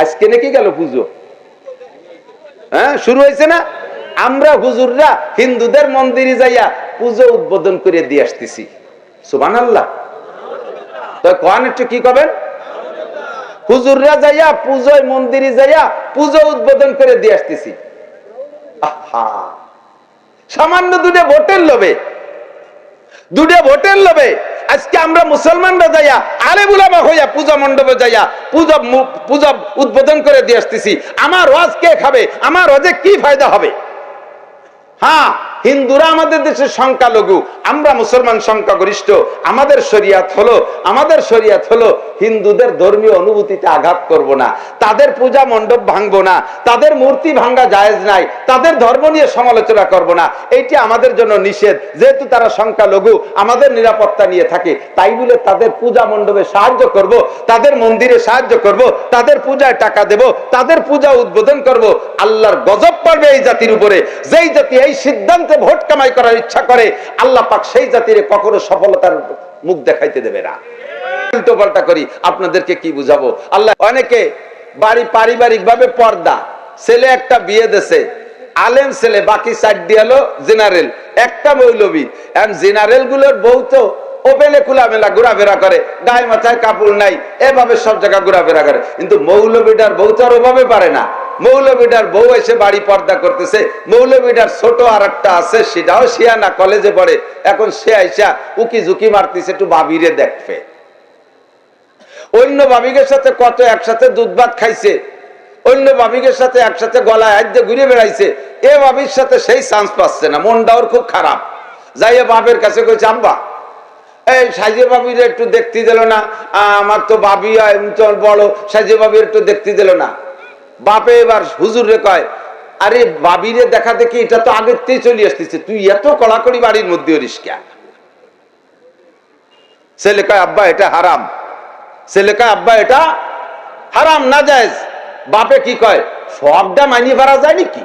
আজকে নাকি গেল পুজো? হ্যাঁ শুরু হয়েছে না? আমরা হুজুররা হিন্দুদের মন্দিরে যাইয়া পুজো উদ্বোধন করে দিয়ে আসতেছি। সুবান আল্লাহ তো কোন একটু কি করবেন হুজুররা যাইয়া পুজোয় মন্দিরে যাইয়া পুজো উদ্বোধন করে দিয়ে আসতেছি। সামান্য দুটো ভোটের লোভে। দুটো ভোটের লোভে আজকে আমরা মুসলমানরা যাইয়া আলে বুলামা হইয়া পূজা মণ্ডপে যাইয়া পূজা পূজা উদ্বোধন করে দিয়ে আসতেছি। আমার রজ কে খাবে? আমার রজে কি ফায়দা হবে? হ্যাঁ হিন্দুরা আমাদের দেশের সংখ্যালঘু, আমরা মুসলমান সংখ্যাগরিষ্ঠ, আমাদের শরিয়াত হলো, আমাদের শরিয়াত হলো হিন্দুদের ধর্মীয় অনুভূতিতে আঘাত করব না, তাদের পূজা মণ্ডপ ভাঙবো না, তাদের মূর্তি ভাঙ্গা জায়েজ নাই, তাদের ধর্ম নিয়ে সমালোচনা করব না, এইটি আমাদের জন্য নিষেধ, যেহেতু তারা সংখ্যালঘু, আমাদের নিরাপত্তা নিয়ে থাকে, তাই বলে তাদের পূজা মণ্ডপে সাহায্য করব, তাদের মন্দিরে সাহায্য করব, তাদের পূজায় টাকা দেব, তাদের পূজা উদ্বোধন করব, আল্লাহর গজব পড়বে এই জাতির উপরে, যেই জাতি এই সিদ্ধান্তে ভোট কামাই করার ইচ্ছা করে, আল্লাহ পাক সেই জাতির কখনো সফলতার মুখ দেখাইতে দেবে না। উল্টো পাল্টা করি, আপনাদেরকে কি বুঝাবো? আল্লাহ অনেকে বাড়ি পারিবারিক ভাবে পর্দা, ছেলে একটা বিয়ে দেশে আলেম ছেলে, বাকি সাইড দিয়ে হলো জেনারেল, একটা মৌলবী। জেনারেলগুলোর বউ তো ওপেনে খোলামেলা ঘোরাফেরা করে, গায়ে মাথায় কাপড় নাই, এভাবে সব জায়গায় ঘোরাফেরা করে। কিন্তু মৌলবীটার বউ তো আর ওভাবে পারে না। মৌলবীটার বউ এসে বাড়ি পর্দা করতেছে। মৌলবীটার ছোট আর একটা আছে, সেটাও শিয়া না, কলেজে পড়ে। এখন সে আইসা উকি ঝুঁকি মারতেছে, একটু বাবিরে দেখবে অন্য বাবিকের সাথে কত একসাথে দুধ ভাত খাইছে। অন্য বাবিকের সাথে একসাথে গলায় হাত দিয়ে ঘুরে বেড়াইছে। এ বাবির সাথে সেই চান্স পাচ্ছে না মনটা ওর খুব খারাপ। যাইয়ে বাপের কাছে কইছে, আব্বা, এই সাজে বাবির একটু দেখতে দিল না, আমার তো বাবি বড় সাজে বাবির একটু দেখতে দিল না। বাপে এবার হুজুর কয়, আরে বাবিরে দেখা দেখি এটা তো আগের থেকে চলে আসতেছে, তুই এত কড়াকড়ি বাড়ির মধ্যে ওরিস কে ছেলে কয়, আব্বা, এটা হারাম। ছেলে কয়, আব্বা, এটা হারাম না যায় বাপে কি কয়, সবটা মানিয়ে পারা যায় নাকি?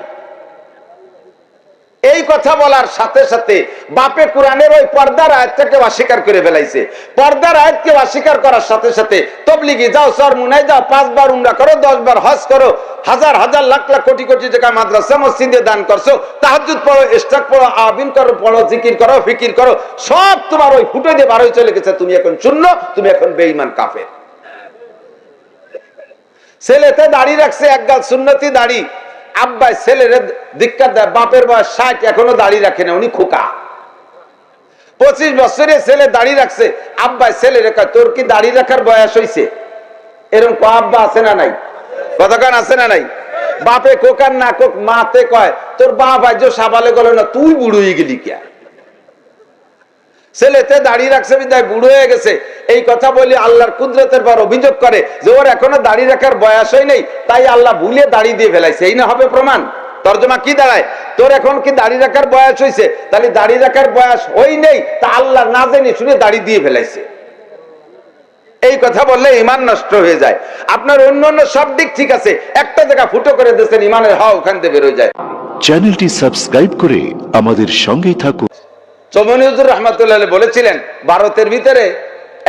এই কথা বলার সাথে সাথে বাপে কোরআনের ওই পর্দার আয়াতটাকে অস্বীকার করে ফেলাইছে। পর্দার আয়াতকে অস্বীকার করার সাথে সাথে তবলিগি, যাও সর মুনাই, যাও পাঁচবার উমরা করো, দশ বার হজ করো, হাজার হাজার, লাখ লাখ, কোটি কোটি টাকা মাদ্রাসা, মসজিদে দান করছ তাহাজুদ পড়ো ইস্তাক পড়ো, আবিন করো, পড়ো, জিকির করো, ফিকির করো, সব তোমার ওই ফুটে দিয়ে বার চলে গেছে, তুমি এখন শূন্য, তুমি এখন বেঈমান, কাফের। ছেলেতে দাড়ি রাখছে একগাল সুন্নতি দাড়ি আব্বাই ছেলের দীক্ষা দেয়, বাপের বয়স ষাট, এখনও দাড়ি রাখে না, উনি খোকা। পঁচিশ বছরে ছেলে দাড়ি রাখছে, আব্বাই ছেলে রেখা তোর কি দাড়ি রাখার বয়স হয়েছে এরকম ক আব্বা, আছে না নাই? কতক্ষণ আছে না নাই? বাপে কোকার না কোক মাতে কয়, তোর বাপ আজ সাবালে গেল না, তুই বুড়ো হয়ে গেলি কে? ছেলেতে দাড়ি রাখছে বিদায় বুড়ো হয়ে গেছে। এই কথা বলি আল্লাহর কুদরতের পর অভিযোগ করে যে ওর এখনও দাড়ি রাখার বয়স হয় নেই, তাই আল্লাহ ভুলে দাড়ি দিয়ে ফেলাইছে। এই না হবে প্রমাণ। তর্জমা কি দাঁড়ায়? তোর এখন কি দাড়ি রাখার বয়স হয়েছে তাহলে দাড়ি রাখার বয়স ওই নেই, তা আল্লাহ না জেনে শুনে দাড়ি দিয়ে ফেলাইছে। এই কথা বললে ইমান নষ্ট হয়ে যায়। আপনার অন্য অন্য সব দিক ঠিক আছে, একটা জায়গা ফুটো করে দিয়েছেন, ইমানের হাওয়া ওখান থেকে বেরোয় যায়। চ্যানেলটি সাবস্ক্রাইব করে আমাদের সঙ্গেই থাকুন। চমনি হুজুর রহমতুল্লাহ বলেছিলেন, ভারতের ভিতরে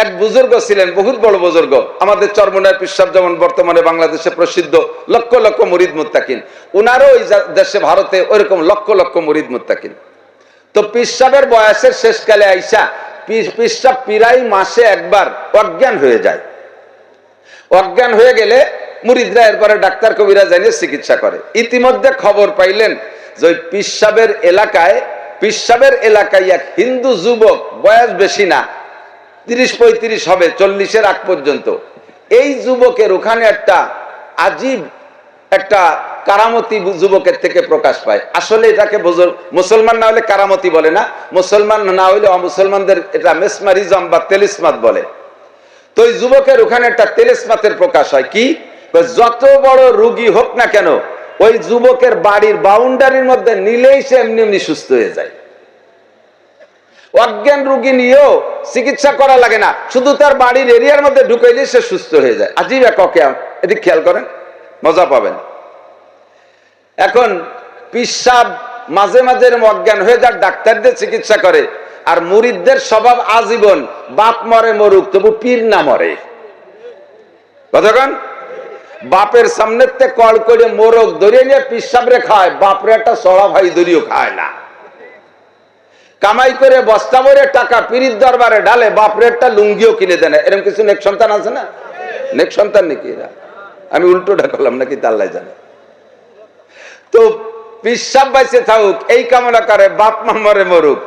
এক বুজুর্গ ছিলেন, বহুত বড় বুজুর্গ। আমাদের চরমনায় পিসাব যেমন বর্তমানে বাংলাদেশে প্রসিদ্ধ লক্ষ লক্ষ মরিদ মুত্তাকিন। উনারও ওই দেশে, ভারতে ওইরকম লক্ষ লক্ষ মরিদ মুত্তাকিন। তো পিসাবের বয়সের শেষকালে আইসা পিসাব পিরাই মাসে একবার অজ্ঞান হয়ে যায়। অজ্ঞান হয়ে গেলে মুরিদরা এরপরে ডাক্তার কবিরা জানিয়ে চিকিৎসা করে। ইতিমধ্যে খবর পাইলেন যে ওই পিসাবের এলাকায় পিসাবের এলাকায় এক হিন্দু যুবক, বয়স বেশি না, তিরিশ পঁয়ত্রিশ হবে, চল্লিশের আগ পর্যন্ত। এই যুবকের ওখানে একটা আজীব একটা কারামতি যুবকের থেকে প্রকাশ পায়। আসলে এটাকে মুসলমান না হলে কারামতি বলে না, মুসলমান না হলে অমুসলমানদের এটা মেসমারিজম বা তেলিসমাত বলে। তো ওই যুবকের ওখানে একটা তেলেসমাতের প্রকাশ হয়। কি? যত বড় রুগী হোক না কেন ওই যুবকের বাড়ির বাউন্ডারির মধ্যে নিলেই সে এমনি এমনি সুস্থ হয়ে যায়। অজ্ঞান রুগী নিয়েও চিকিৎসা করা লাগে না। শুধু তার বাড়ির এরিয়ার মধ্যে ঢুকাইলে সে সুস্থ হয়ে যায়। আজিব এক অকেয়াম এদিক খেয়াল করেন, মজা পাবেন। এখন পিসাব মাঝে মাঝে অজ্ঞান হয়ে যাক ডাক্তারদের চিকিৎসা করে, আর মুরিদদের স্বভাব আজীবন, বাপ মরে মরুক, তবু পীর না মরে। কতক্ষণ বাপের সামনে কল করে মোরগ ধরে নিয়ে পিসাবরে খায়, বাপরে একটা সড়া ভাই ধরিও খায় না। কামাই করে বস্তা ভরে টাকা পিরিত দরবারে ঢালে, বাপরে একটা লুঙ্গিও কিনে দেয় না। এরকম কিছু নেক সন্তান আছে না? নেক সন্তান নাকি এরা? আমি উল্টো করলাম, নাকি তাল্লাই জানে। তো পিসাব বাইসে থাকুক, এই কামনা করে বাপ মা মরে মরুক।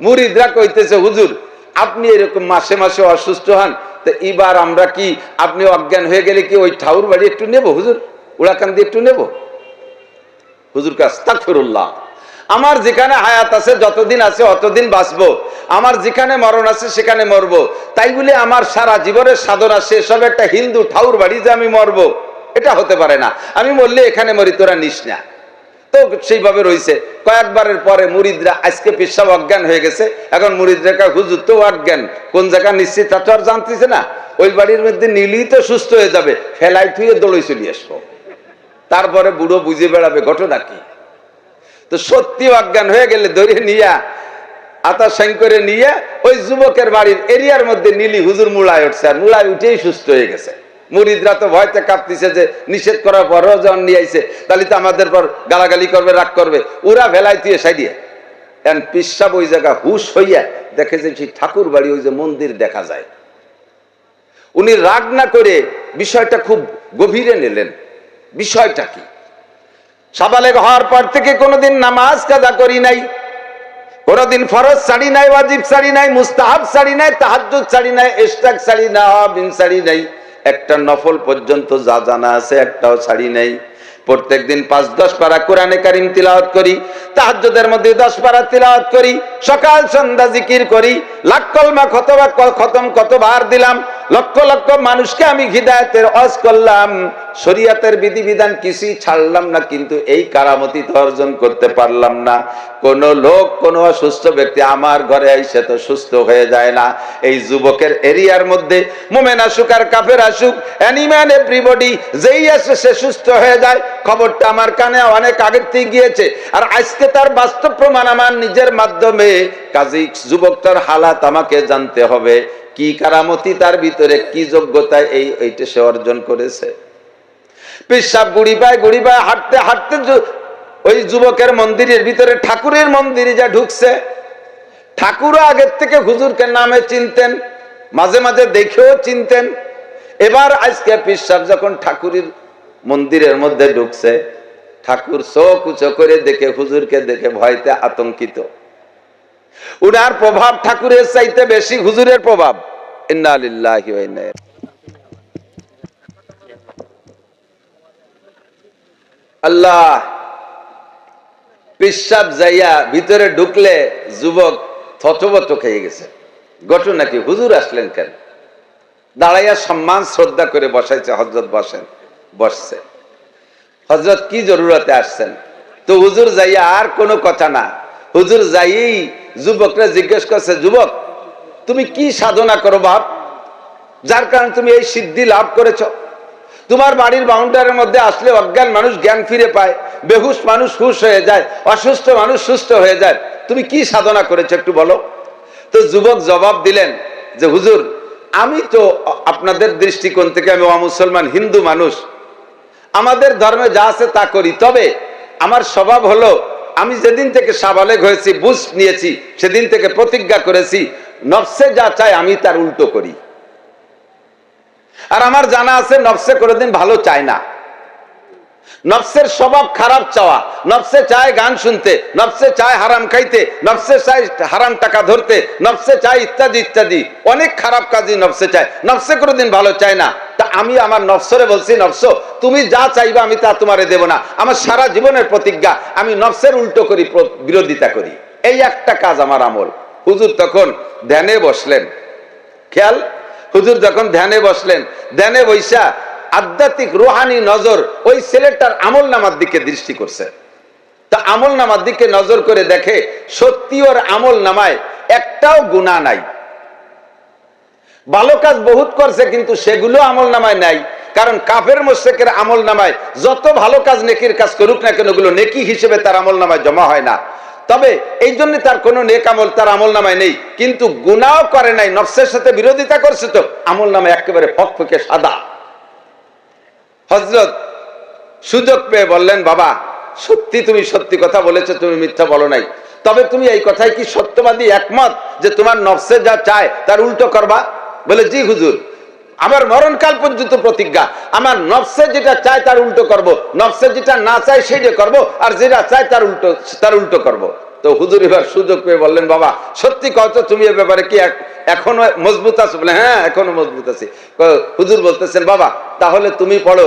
মুরিদরা কইতেছে, হুজুর, আপনি এরকম মাসে মাসে অসুস্থ হন তো এবার আমরা কি, আপনি অজ্ঞান হয়ে গেলে কি ওই ঠাউর বাড়ি একটু নেব, হুজুর? উড়াকান্দি একটু নেব? হুজুর কাস্তাকফিরুল্লাহ আমার যেখানে হায়াত আছে, যতদিন আছে অতদিন বাঁচবো। আমার যেখানে মরণ আছে, সেখানে মরবো। তাই বলে আমার সারা জীবনের সাধনা শেষ হবে একটা হিন্দু ঠাউর বাড়ি যে আমি মরবো। এটা হতে পারে না। আমি মরলে এখানে মরি, তোরা নিস না। তো সেইভাবে রয়েছে। কয়েকবারের পরে মুরিদরা আজকে পেশাব অজ্ঞান হয়ে গেছে। এখন মুরিদরা হুজুর, তো অজ্ঞান। কোন জায়গা নিশ্চিত তা তো আর জানতেছে না। ওই বাড়ির মধ্যে নিলেই তো সুস্থ হয়ে যাবে। ফেলাই থুয়ে দৌড়ে চলে আসব। তারপরে বুড়ো বুঝে বেড়াবে, ঘটনা কি? তো সত্যি অজ্ঞান হয়ে গেলে ধরে নিয়া, আতা সাইন করে নিয়ে, ওই যুবকের বাড়ির এরিয়ার মধ্যে নীলি হুজুর মুড়ায় উঠছে। আর মুড়ায় উঠেই সুস্থ হয়ে গেছে। মুরিদরা তো ভয়তে কাঁপতিছে যে নিষেধ করার পরও যখন নিয়ে আইছে। তাহলে তো আমাদের পর গালাগালি করবে, রাগ করবে। ওরা ভেলাই তুই সাইডিয়ে এন পিসাব ওই জায়গা হুশ হইয়া দেখে যে সেই ঠাকুর বাড়ি ওই যে মন্দির দেখা যায়। উনি রাগ না করে বিষয়টা খুব গভীরে নিলেন। বিষয়টা কি? সাবালেগ হওয়ার পর থেকে কোনোদিন নামাজ কাজা করি নাই। কোনোদিন ফরজ শাড়ি নাই, ওয়াজিব শাড়ি নাই, মুস্তাহাব শাড়ি নাই, তাহাজ্জুদ শাড়ি নাই ইস্তাক শাড়ি না বিন শাড়ি নাই। একটা নফল পর্যন্ত যা জানা আছে, একটাও ছাড়ি নাই। প্রত্যেকদিন পাঁচ, দশ পারা কোরআনে কারিম তিলাওয়াত করি, তাহাজ্জুদের মধ্যে দশ পারা তিলাওয়াত করি, সকাল সন্ধ্যা জিকির করি, লাখ কলমা কতবা খতম কতবার দিলাম, লক্ষ লক্ষ মানুষকে আমি হিদায়তের অজ করলাম। শরিয়াতের বিধিবিধান কিছুই ছাড়লাম না, কিন্তু এই কারামতি তো অর্জন করতে পারলাম না। কোন লোক, কোন অসুস্থ ব্যক্তি আমার ঘরে এসে তো সুস্থ হয়ে যায় না। এই যুবকের এরিয়ার মধ্যে মোমেন আসুক আর কাফের আসুক অ্যানিম্যান এভরিবডি যেই আসে সে সুস্থ হয়ে যায়। খবরটা আমার কানে অনেক আগের থেকে গিয়েছে। আর আজকে তার বাস্তব প্রমাণ আমার নিজের মাধ্যমে। কাজী যুবকটার হালাত আমাকে জানতে হবে, কি কারামতি তার ভিতরে, কি যোগ্যতা এই, এইটা সে অর্জন করেছে। পেশাব গুড়ি পায় গুড়ি পায় হাঁটতে হাঁটতে ওই যুবকের মন্দিরের ভিতরে ঠাকুরের মন্দিরে যা ঢুকছে, ঠাকুরও আগের থেকে হুজুরকে নামে চিনতেন, মাঝে মাঝে দেখেও চিনতেন। এবার আজকে পিসাব যখন ঠাকুরের মন্দিরের মধ্যে ঢুকছে, ঠাকুর চোখ উঁচু করে দেখে, হুজুরকে দেখে ভয়তে আতঙ্কিত। উনার প্রভাব ঠাকুরের চাইতে বেশি, হুজুরের প্রভাব। ইন্না আল্লাহ পেশাব যাইয়া ভিতরে ঢুকলে যুবক থতবত খেয়ে গেছে। ঘটনা কি? হুজুর আসলেন কেন? দাঁড়াইয়া সম্মান, শ্রদ্ধা করে বসাইছে হজরত বসেন, বসছে। হজরত কি জরুরতে আসছেন? তো হুজুর যাইয়া আর কোনো কথা না। হুজুর যাইয়েই যুবকরা জিজ্ঞেস করছে, যুবক, তুমি কি সাধনা করো বাপ? যার কারণে তুমি এই সিদ্ধি লাভ করেছ? তোমার বাড়ির বাউন্ডারের মধ্যে আসলে অজ্ঞান মানুষ জ্ঞান ফিরে পায়, বেহুশ মানুষ হুশ হয়ে যায়, অসুস্থ মানুষ সুস্থ হয়ে যায়। তুমি কি সাধনা করেছ একটু বলো? তো যুবক জবাব দিলেন যে, হুজুর, আমি তো আপনাদের দৃষ্টিকোণ থেকে আমি অমুসলমান, হিন্দু মানুষ। আমাদের ধর্মে যা আছে তা করি। তবে আমার স্বভাব হলো, আমি যেদিন থেকে সাবালেগ হয়েছি, বুঝ নিয়েছি, সেদিন থেকে প্রতিজ্ঞা করেছি, নফসে যা চাই আমি তার উল্টো করি। আর আমার জানা আছে, নফসে কোনোদিন ভালো চায় না। নফসের স্বভাব খারাপ চাওয়া, নফসে চায় গান শুনতে, নফসে চায় হারাম খাইতে, নফসে চায় হারাম টাকা ধরতে, নফসে চায় ইত্যাদি ইত্যাদি। অনেক খারাপ কাজই নফসে চায়, নফসে কোনোদিন ভালো চায় না। তা আমি আমার নফসরে বলছি, নফস, তুমি যা চাইবা আমি তা তোমারে দেব না। আমার সারা জীবনের প্রতিজ্ঞা, আমি নফসের উল্টো করি বিরোধিতা করি। এই একটা কাজ আমার আমল। হুজুর তখন ধ্যানে বসলেন। খেয়াল? হুজুর যখন ধ্যানে বসলেন, ধ্যানে বৈশা আধ্যাত্মিক রোহানি নজর ওই ছেলেটার আমল নামার দিকে দৃষ্টি করছে। তা আমল নামার দিকে নজর করে দেখে সত্যি ওর আমল নামায় একটাও গুণা নাই। ভালো কাজ বহুত করছে, কিন্তু সেগুলো আমল নামায় নাই। কারণ কাফের মোশেকের আমল নামায় যত ভালো কাজ নেকির কাজ করুক না কেন, ওগুলো নেকি হিসেবে তার আমল নামায় জমা হয় না। তবে এই জন্য তার কোনো নেক আমল, তার আমল নামায় নেই। কিন্তু গুনাও করে নাই, নফসের সাথে বিরোধিতা করছে তো। আমল নামায় একেবারে ফকফকে সাদা। হজরত সুযোগ পেয়ে বললেন, বাবা, সত্যি তুমি সত্যি কথা বলেছ, তুমি মিথ্যা বলো নাই। তবে তুমি এই কথায় কি সত্যবাদী, একমত যে তোমার নফসে যা চায়, তার উল্টো করবা? বলে, জি হুজুর। আমার মরণকাল পর্যন্ত প্রতিজ্ঞা। আমার নফসে যেটা চায় তার উল্টো করব। নফসে যেটা না চায় সেইটা করব, আর যেটা চায় তার উল্টো তার উল্টো করব। তো হুজুর এবার সুযোগ পেয়ে বললেন, বাবা, সত্যি কত তুমি এ ব্যাপারে কি এখনও মজবুত আছো? বলে হ্যাঁ এখনও মজবুত আছি। হুজুর বলতেছেন, বাবা, তাহলে তুমি পড়ো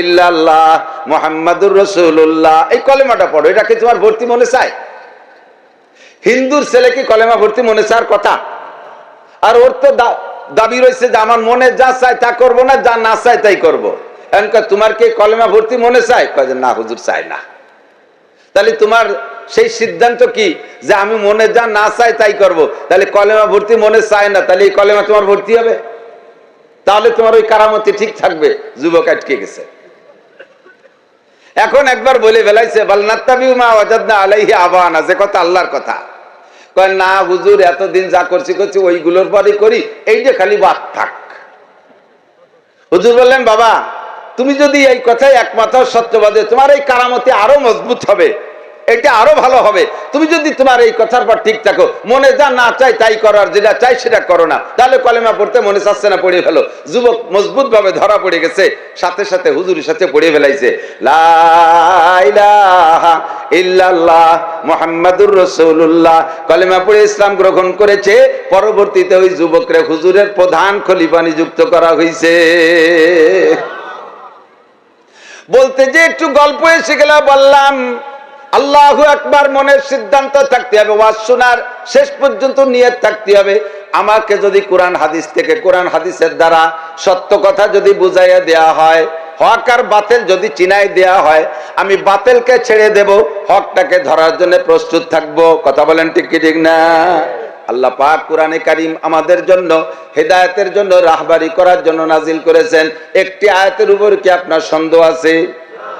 ইল্লাল্লাহ মুহাম্মাদুর রাসূলুল্লাহ। এই কলেমাটা পড়ো এটা কি তোমার ভর্তি মনে চায়? হিন্দুর ছেলে কি কলেমা ভর্তি মনে চার কথা? আর ওর তো দাবি রয়েছে যে আমার মনে যা চাই তা করব না, যা না চাই তাই করব। তোমার কি কলেমা ভর্তি মনে চাই কয় না, হুজুর, চাই না। তাহলে তোমার সেই সিদ্ধান্ত কি? যে আমি মনে যা না চাই তাই করব। তাহলে কলেমা ভর্তি মনে চায় না, তাহলে এই কলেমা তোমার ভর্তি হবে? তাহলে তোমার ওই কারামতি ঠিক থাকবে, যুবক আটকে গেছে। এখন একবার বলে বেলাইছে ফেলাইছে বালনাত্তাবিউমা ওয়াজাদনা আলাইহি আবানা, যে কথা আল্লাহর কথা। কয়, না হুজুর, এতদিন যা করছি করছি, ওইগুলোর পরে করি। এই যে খালি বাদ থাক। হুজুর বললেন, বাবা, তুমি যদি এই কথায় একমাত্র সত্যবাদে, তোমার এই কারামতি আরও মজবুত হবে। এটা আরও ভালো হবে। তুমি যদি তোমার এই কথার পর ঠিক থাকো, মনে যা না চাই তাই করো, আর যেটা চাই সেটা করো না। তাহলে কলেমা পড়তে মনে চাচ্ছে না, পড়ে ফেলো। যুবক মজবুত ভাবে ধরা পড়ে গেছে, সাথে সাথে হুজুরের সাথে পড়ে ফেলাইছে। ইল্লাল্লাহ মুহাম্মাদুর রাসূলুল্লাহ। কলেমা পড়ে ইসলাম গ্রহণ করেছে, পরবর্তীতে ওই যুবকরে হুজুরের প্রধান খলিফা নিযুক্ত করা হয়েছে বলতে যে একটু গল্প এসে গেল, বললাম আল্লাহ একবার মনের সিদ্ধান্ত থাকতে হবে, ওয়াজ শোনার শেষ পর্যন্ত নিয়ে থাকতে হবে। আমাকে যদি কোরআন হাদিস থেকে, কোরআন হাদিসের দ্বারা সত্য কথা যদি বুঝাইয়া দেয়া হয়, হক আর বাতিল যদি চিনাই দেয়া হয়, আমি বাতিলকে ছেড়ে দেব, হকটাকে ধরার জন্য প্রস্তুত থাকব। কথা বলেন ঠিক কি ঠিক না? আল্লাহ পাক কোরআনে কারিম আমাদের জন্য হেদায়েতের জন্য রাহবারি করার জন্য নাজিল করেছেন। একটি আয়াতের উপর কি আপনার সন্দেহ আছে?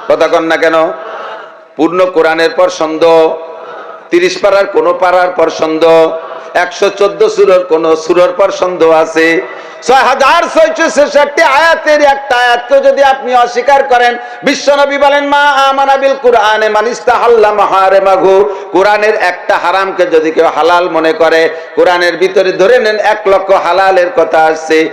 কথা কন না কেন? পূর্ণ কোরআনের পর সন্দেহ তিরিশ পাড়ার কোন পাড়ার পর সন্দেহ একশো চোদ্দ সুরর কোন সুরর পর সন্দেহ আছে। ভিতরে ধরে নেন, এক লক্ষ হালালের কথা আসছে।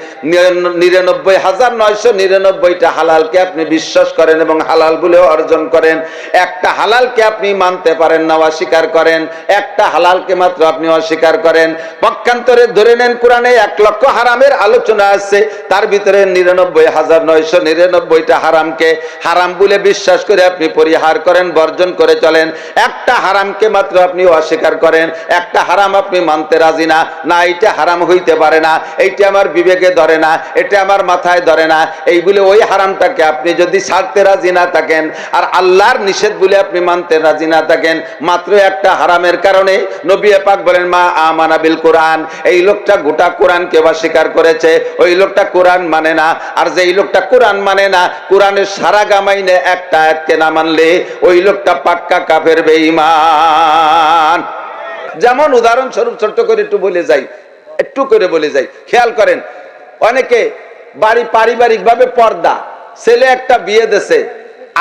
নিরানব্বই হাজার নয়শো নিরানব্বইটা হালালকে আপনি বিশ্বাস করেন এবং হালাল বলে অর্জন করেন। একটা হালালকে আপনি মানতে পারেন না, অস্বীকার করেন। একটা হালালকে মাত্র আপনি অস্বীকার করেন। পক্ষান্তরে ধরে নেন, কোরআনে এক লক্ষ হারামের আলোচনা আছে, তার ভিতরে নিরানব্বই হাজার নয়শো নিরানব্বইটা হারামকে, হারাম বলে বিশ্বাস করে আপনি পরিহার করেন, বর্জন করে চলেন। একটা হারামকে মাত্র আপনি অস্বীকার করেন, একটা হারাম আপনি মানতে রাজি না না, এইটা হারাম হইতে পারে না, এইটা আমার বিবেকে ধরে না, এটা আমার মাথায় ধরে না, এই বলে ওই হারামটাকে আপনি যদি ছাড়তে রাজি না থাকেন, আর আল্লাহর নিষেধ বলে আপনি মানতে রাজি না থাকেন, মাত্র একটা হারামের কারণে নবী পাক বলেন, মা আমানা বিল কোরআন, এই লোকটা গোটা কোরআনকে অস্বীকার করেছে। ওই লোকটা কোরআন মানে না। আর যে লোকটা কোরআন মানে না, কোরআনের সারা গামাইনে একটা আয়াতকে না মানলে ওই লোকটা পাক্কা কাফের বেঈমান। যেমন উদাহরণস্বরূপ ছোট্ট করে একটু বলে যাই, একটু করে বলে যাই। খেয়াল করেন, অনেকে বাড়ি পারিবারিক ভাবে পর্দা, ছেলে একটা বিয়ে দেছে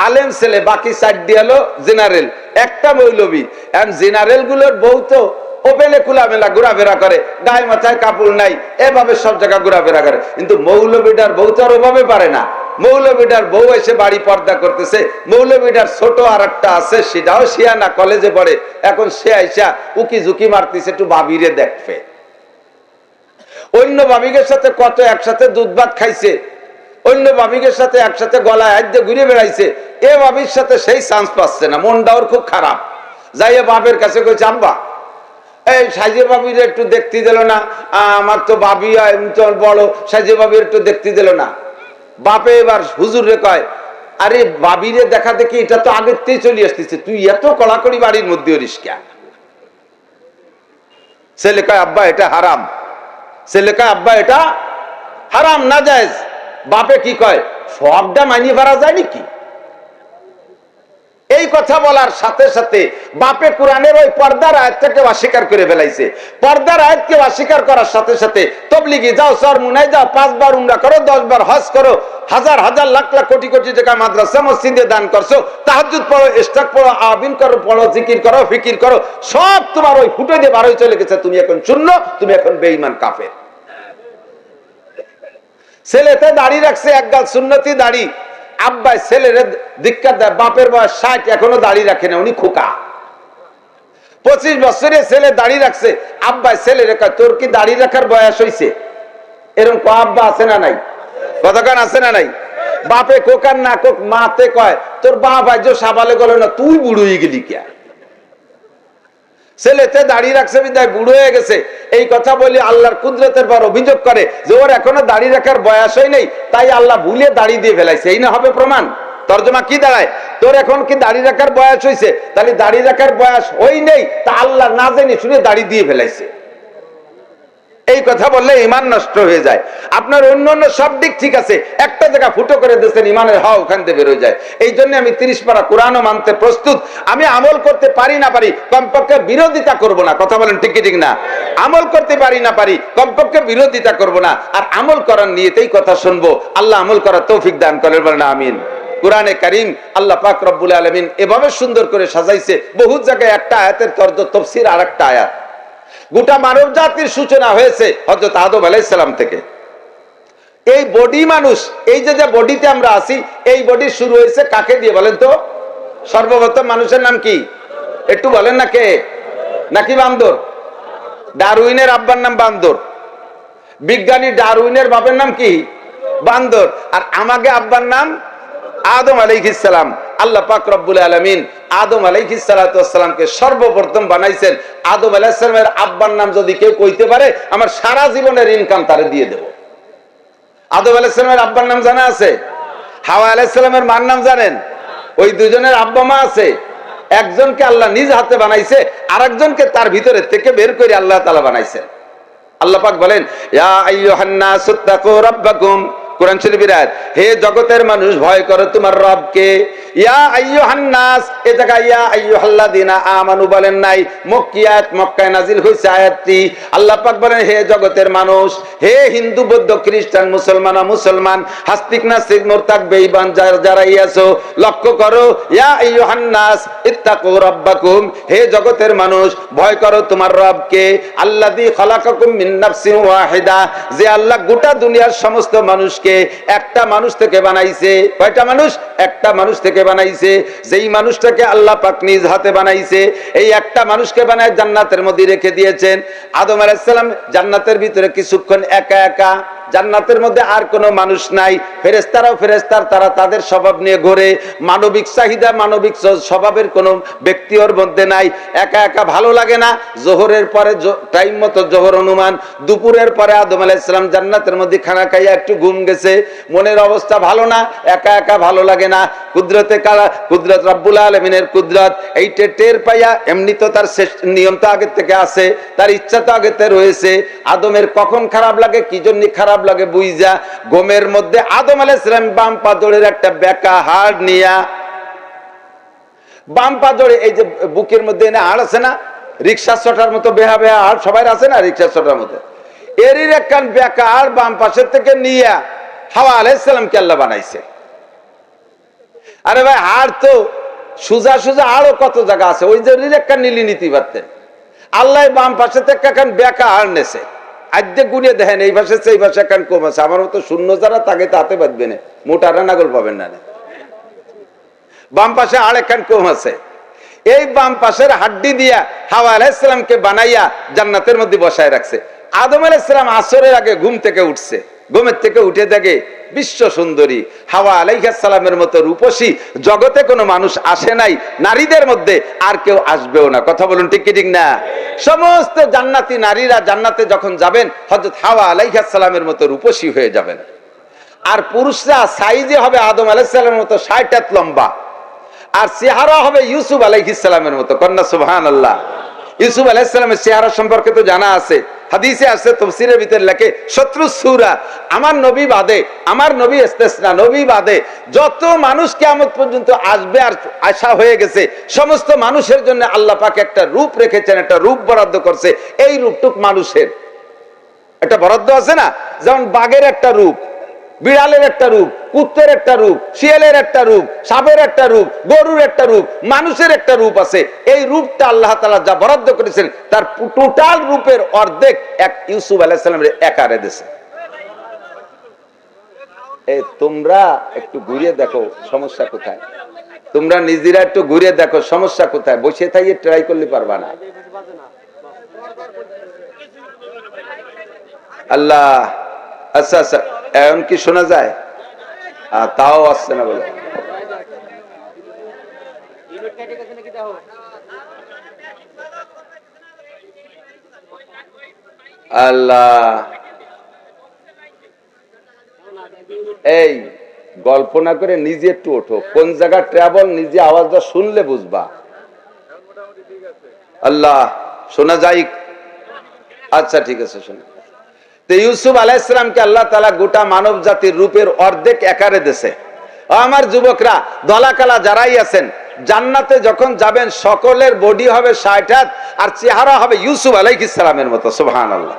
আলেম ছেলে, বাকি সাইড দিয়ে জেনারেল, একটা মৌলবী। এখন জেনারেলগুলোর বউ তো ওপেনে খোলামেলা ঘোরাফেরা করে, গায়ে মাথায় কাপড় নাই, এভাবে সব জায়গা ঘোরাফেরা করে। কিন্তু মৌলবীটার বউ তো ওভাবে পারে না। মৌলবীটার বউ এসে বাড়ি পর্দা করতেছে মৌলবীটার ছোট আর একটা আছে, সেটাও শিয়া না, কলেজে পড়ে। এখন সে আইসা উকি ঝুঁকি মারতেছে, একটু বাবিরে দেখবে। অন্য বাবিকের সাথে কত একসাথে দুধ ভাত খাইছে, অন্য বাবিকের সাথে একসাথে গলায় হাত দিয়ে ঘুরে বেড়াইছে, এ বাবির সাথে সেই চান্স পাচ্ছে না মনটা ওর খুব খারাপ। যাইয়ে বাপের কাছে কইছে, আব্বা এই সাইজে বাবির একটু দেখতে দিল না। আমার তো বাবি তো বড়। সাইজে বাবির একটু দেখতে দিল না। বাপে এবার হুজুর কয়, আরে বাবিরে দেখা দেখি এটা তো আগের থেকে চলে আসতেছে। তুই এত কড়াকড়ি বাড়ির মধ্যে ওরিস কেন? ছেলে কয়, আব্বা, এটা হারাম। ছেলে কয়, আব্বা, এটা হারাম না যায় বাপে কি কয়, সবটা মানিয়ে ফেরা যায় নাকি? এই কথা বলার সাথে সাথে বাপে কোরআনের ওই পর্দার আয়াতটাকে অস্বীকার করে ফেলাইছে। পর্দার আয়াতকে অস্বীকার করার সাথে সাথে তবলিগি, যাও সর মুনাই, যাও পাঁচবার উমরা করো, দশ বার হজ করো, হাজার হাজার, লাখ লাখ, কোটি কোটি টাকা মাদ্রাসা, মসজিদে দান করছ তাহাজুদ পড়ো ইস্তাক পড়ো, আবিন করো, পড়ো, জিকির করো, ফিকির করো, সব তোমার ওই ফুটে দিয়ে বার হয়ে চলে গেছে, তুমি এখন শূন্য, তুমি এখন বেঈমান, কাফের। ছেলেতে দাড়ি রাখছে একগাল সুন্নতি দাড়ি আব্বাই ছেলের দীক্ষা দেয়, বাপের বয়স ষাট, এখনও দাড়ি রাখে না, উনি খোকা। পঁচিশ বছরে ছেলে দাড়ি রাখছে, আব্বাই ছেলে রেখা তোর কি দাড়ি রাখার বয়স হয়েছে এরকম ক আব্বা আছে না নাই? কতক্ষণ আছে না নাই? বাপে কোকার না কোক, মাতে কয়, তোর বাপ আজ সাবালে গেল না, তুই বুড়ো হয়ে গেলি কে? ছেলেতে দাড়ি রাখছে বিদায় বুড়ো হয়ে গেছে। এই কথা বলি আল্লাহর কুদরতের পর অভিযোগ করে যে ওর এখনও দাড়ি রাখার বয়স হয় নেই, তাই আল্লাহ ভুলে দাড়ি দিয়ে ফেলাইছে। এই না হবে প্রমাণ। তর্জমা কি দাঁড়ায়? তোর এখন কি দাড়ি রাখার বয়স হয়েছে তাহলে দাড়ি রাখার বয়স হয় নেই, তা আল্লাহ না জানি শুনে দাড়ি দিয়ে ফেলাইছে। এই কথা বললে ইমান নষ্ট হয়ে যায়। আপনার অন্য অন্য সব দিক ঠিক আছে। একটা জায়গা ফুটো করে দিয়েছেন, ইমানের হাওয়া ওখান থেকে বেরোয় যায়। এই জন্য আমি তিরিশ পারা কোরআনও মানতে প্রস্তুত। আমি আমল করতে পারি না পারি, কমপক্ষে বিরোধিতা করব না। কথা বলেন ঠিক ঠিক না? আমল করতে পারি না পারি, কমপক্ষে বিরোধিতা করব না। আর আমল করার নিয়েতেই কথা শুনব। আল্লাহ আমল করার তৌফিক দান করেন বলেন, আমিন। কোরআনে কারিম আল্লাহ পাক রব্বুল আলমিন এভাবে সুন্দর করে সাজাইছে। বহু জায়গায় একটা আয়াতের তর্জ তফসির আর একটা আয়াত। গোটা মানব জাতির সূচনা হয়েছে হজরত আদম আলাইসালাম থেকে। এই বডি মানুষ, এই যে যে বডিতে আমরা আছি, এই বডি শুরু হয়েছে কাকে দিয়ে বলেন তো? সর্বপ্রথম মানুষের নাম কি? একটু বলেন না কে? নাকি বান্দর? ডারউইনের আব্বার নাম বান্দর। বিজ্ঞানী ডারউইনের বাপের নাম কি? বান্দর। আর আমাকে আব্বার নাম আদম আলাইহিসালাম আল্লাহ পাক রব্বুল আলমিন আদম আলাইহিসালামকে সর্বপ্রথম বানাইছেন। আদম আলাইসালামের আব্বার নাম যদি কেউ কইতে পারে, আমার সারা জীবনের ইনকাম তারে দিয়ে দেব। আদম আলাইসালামের আব্বার নাম জানা আছে? হাওয়া আলাইসালামের মার নাম জানেন? ওই দুজনের আব্বা মা আছে। একজনকে আল্লাহ নিজ হাতে বানাইছে আর একজনকে তার ভিতরে থেকে বের করে আল্লাহ তালা বানাইছেন। আল্লাহ পাক বলেন, ইয়া আইয়ুহান্নাসু তাকু রাব্বাকুম। কোরআন শরীফের আয়াত, হে জগতের মানুষ, ভয় করো তোমার রবকে। ইয়া আইয়ুহান নাস এ জায়গায় ইয়া আইয়ুহাল্লাযিনা আমানু বলেন নাই মক্কি আয়াত মক্কায় নাজিল হইছে আয়াতটি। আল্লাহ পাক বলেন, হে জগতের মানুষ, হে হিন্দু, বৌদ্ধ, খ্রিস্টান, মুসলমান মুসলমান হাস্তিক, নাস্তিক মুরতাক বেঈমান, যারা ইয়াছো লক্ষ্য করো, ইয়া আইয়ুহান নাস হে জগতের মানুষ, ভয় করো তোমার রবকে। আল্লাযী খালাকাকুম মিন যে আল্লাহ গোটা দুনিয়ার সমস্ত মানুষকে একটা মানুষ থেকে বানাইছে। কয়টা মানুষ? একটা মানুষ থেকে বানাইছে। যেই মানুষটাকে আল্লাহ পাক নিজ হাতে বানাইছে, এই একটা মানুষকে বানায় জান্নাতের মধ্যে রেখে দিয়েছেন। আদম আলাইসাল্লাম জান্নাতের ভিতরে কিছুক্ষণ একা একা জান্নাতের মধ্যে আর কোনো মানুষ নাই। ফেরেস্তারাও ফেরেস্তার তারা তাদের স্বভাব নিয়ে ঘোরে। মানবিক চাহিদা, মানবিক স্বভাবের কোনো ব্যক্তি ওর মধ্যে নাই। একা একা ভালো লাগে না। জোহরের পরে টাইম মতো জোহর অনুমান। দুপুরের পরে আদম আলাইসালাম জান্নাতের মধ্যে খানা খাইয়া একটু ঘুম গেছে। মনের অবস্থা ভালো না, একা একা ভালো লাগে না। কুদরতে কালা কুদরত রাব্বুল আলমিনের কুদরত। এই টের পাইয়া এমনি তো তার নিয়ম তো আগের থেকে আছে। তার ইচ্ছা তো আগেতে রয়েছে। আদমের কখন খারাপ লাগে, কি জন্য খারাপ লাগে বুঝা গোমের মধ্যে আদম আলাইসালাম বাম পাদরের একটা বেকা হাড় নিয়া। বাম পাদরে এই যে বুকের মধ্যে এনে হাড় আছে না, রিক্সা ছটার মতো, বেহা বেহা হাড়, সবাই আছে না রিক্সা ছটার মতো? এরই একখান বেকা হাড় বাম পাশের থেকে নিয়ে হাওয়া আলাইসালামকে আল্লাহ বানাইছে। আরে ভাই, হাড় তো সুজা সুজা আরও কত জায়গা আছে, ওই যে একটা নীলি নীতি পারতেন। আল্লাহ বাম পাশে থেকে এখন বেকা হাড় নেছে। আদ্যে গুনিয়ে দেখেন, এই ভাষা সেই ভাষা এখন কম আছে। আমার মতো শূন্য যারা, তাকে তাতে বাঁধবে না। মোটা নাগল পাবেন না। বাম পাশে আর একখান কম আছে। এই বাম পাশের হাড্ডি দিয়া হাওয়া আলাইসালামকে বানাইয়া জান্নাতের মধ্যে বসায় রাখছে। আদম আলাইসালাম আসরের আগে ঘুম থেকে উঠছে। ঘুমের থেকে উঠে দেখে বিশ্ব সুন্দরী। হাওয়া আলাইহাসালামের মতো রূপসী জগতে কোনো মানুষ আসে নাই, নারীদের মধ্যে আর কেউ আসবেও না। কথা বলুন ঠিক ঠিক না? সমস্ত জান্নাতি নারীরা জান্নাতে যখন যাবেন হজরত হাওয়া আলাইহাসালামের মতো রূপসী হয়ে যাবেন। আর পুরুষরা সাইজে হবে আদম আলাইসালামের মতো, ষাট লম্বা। আর চেহারা হবে ইউসুফ আলাইহিসালামের মতো। কন্যা সুবহান আল্লাহ ইউসুফ আলাইসালামের চেহারা সম্পর্কে তো জানা আছে। হাদিসে আছে, তফসিরের ভিতরে লেখে, শত্রু সুরা, আমার নবী বাদে, আমার নবী ইস্তেসনা, নবী বাদে, যত মানুষ কেমন পর্যন্ত আসবে আর আশা হয়ে গেছে, সমস্ত মানুষের জন্য আল্লাহ পাক একটা রূপ রেখেছেন, একটা রূপ বরাদ্দ করছে, এই রূপটুক মানুষের। একটা বরাদ্দ আছে না? যেমন বাঘের একটা রূপ বিড়ালের একটা রূপ, কুত্তের একটা রূপ, শিয়ালের একটা রূপ, সাপের একটা রূপ, গরুর একটা রূপ, মানুষের একটা রূপ আছে। এই রূপটা আল্লাহ তালা যা বরাদ্দ করেছেন, তার টোটাল রূপের অর্ধেক এক ইউসুফ আলাহিসাল্লামের একারে দেশে তোমরা একটু ঘুরিয়ে দেখো সমস্যা কোথায়। তোমরা নিজেরা একটু ঘুরিয়ে দেখো সমস্যা কোথায়। বসে থাইয়ে ট্রাই করলে পারবা না। আল্লাহ আচ্ছা আচ্ছা। এখন কি শোনা যায়? তাও আসছে না বলে। আল্লাহ। এই, গল্প না করে নিজে একটু ওঠো। কোন জায়গা ট্রাভেল নিজে আওয়াজটা শুনলে বুঝবা। আল্লাহ, শোনা যায়? আচ্ছা ঠিক আছে, শোনা। তো ইউসুফ আলাইসালামকে আল্লাহ তালা গোটা মানব জাতির রূপের অর্ধেক একারে দেশে আমার যুবকরা, দলাকালা যারাই আছেন, জান্নাতে যখন যাবেন, সকলের বডি হবে হাত, আর চেহারা হবে ইউসুফ আলাইহিসালামের মতো সুবহান আল্লাহ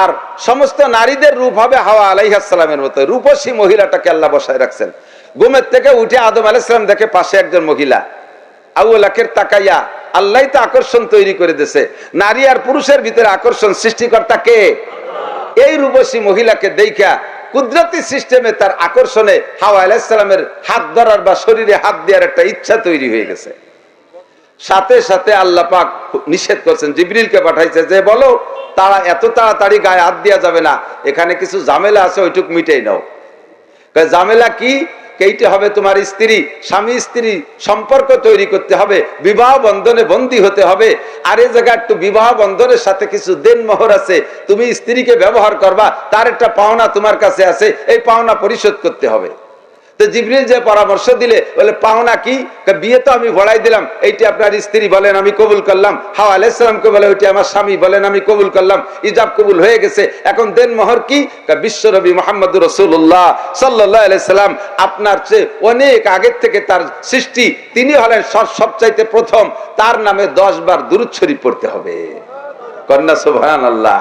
আর সমস্ত নারীদের রূপ হবে হাওয়া আলাইহাসালামের মতো, রূপসী মহিলাটাকে আল্লাহ বসায় রাখছেন। ঘুমের থেকে উঠে আদম আলাইসালাম দেখে পাশে একজন মহিলা আউলাকের তাকাইয়া আল্লাহ তো আকর্ষণ তৈরি করে দিছে নারী আর পুরুষের ভিতরে আকর্ষণ সৃষ্টিকর্তা কে? এই রূপসী মহিলাকে দেখা কুদরতি সিস্টেমে তার আকর্ষণে হাওয়া আলাহিসাল্লামের হাত ধরার বা শরীরে হাত দেওয়ার একটা ইচ্ছা তৈরি হয়ে গেছে। সাথে সাথে আল্লাহ পাক নিষেধ করছেন, জিবরিলকে পাঠাইছে যে বলো, তারা এত তাড়াতাড়ি গায়ে হাত দেওয়া যাবে না, এখানে কিছু ঝামেলা আছে, ওইটুক মিটেই নাও। জামেলা কি? কেইটে হবে তোমার স্ত্রী, স্বামী স্ত্রী সম্পর্ক তৈরি করতে হবে, বিবাহ বন্ধনে বন্দী হতে হবে। আর এ জায়গায় একটু বিবাহ বন্ধনের সাথে কিছু দেন মোহর আছে, তুমি স্ত্রীকে ব্যবহার করবা, তার একটা পাওনা তোমার কাছে আছে, এই পাওনা পরিশোধ করতে হবে। তো জিবরিল যে পরামর্শ দিলে বলে পাওনা কি? বিয়ে তো আমি ভরাই দিলাম। এইটি আপনার স্ত্রী বলেন আমি কবুল করলাম। হাওয়া আলাইসালামকে বলে ওইটি আমার স্বামী বলেন আমি কবুল করলাম। ইজাব কবুল হয়ে গেছে। এখন দেন মোহর কি? কয়, বিশ্বনবী মোহাম্মদ রসুল্লাহ সাল্লাহ সাল্লাম আপনার চেয়ে অনেক আগের থেকে তার সৃষ্টি তিনি হলেন সব সবচাইতে প্রথম। তার নামে দশ বার দুরুদ শরীফ পড়তে হবে। কন্যা সুবহান আল্লাহ